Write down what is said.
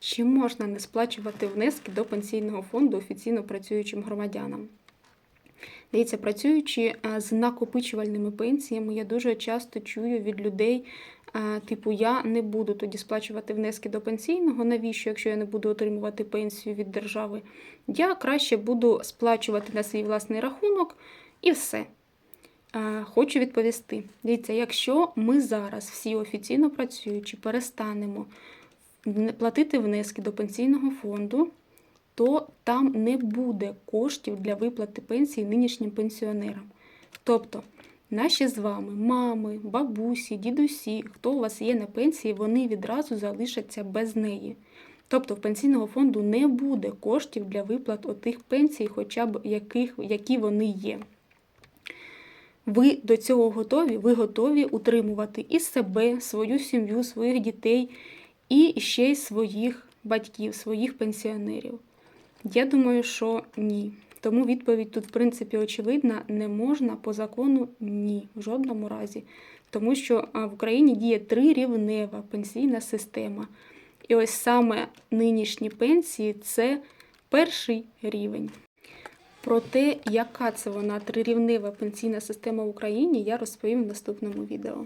Чи можна не сплачувати внески до пенсійного фонду офіційно працюючим громадянам? Дивіться, працюючи е, з накопичувальними пенсіями, я дуже часто чую від людей, е, типу, я не буду тоді сплачувати внески до пенсійного. Навіщо, якщо я не буду отримувати пенсію від держави? Я краще буду сплачувати на свій власний рахунок і все. Е, Хочу відповісти. Дивіться, якщо ми зараз всі офіційно працюючи перестанемо платити внески до пенсійного фонду, то там не буде коштів для виплати пенсії нинішнім пенсіонерам. Тобто, наші з вами мами, бабусі, дідусі, хто у вас є на пенсії, вони відразу залишаться без неї. Тобто в пенсійного фонду не буде коштів для виплат отих пенсій, хоча б яких, які вони є. Ви до цього готові? Ви готові утримувати і себе, свою сім'ю, своїх дітей, і ще й своїх батьків, своїх пенсіонерів. Я думаю, що ні. Тому відповідь тут, в принципі, очевидна: не можна по закону ні, в жодному разі. Тому що в Україні діє трирівнева пенсійна система. І ось саме нинішні пенсії це перший рівень. Про те, яка це вона трирівнева пенсійна система в Україні, я розповім в наступному відео.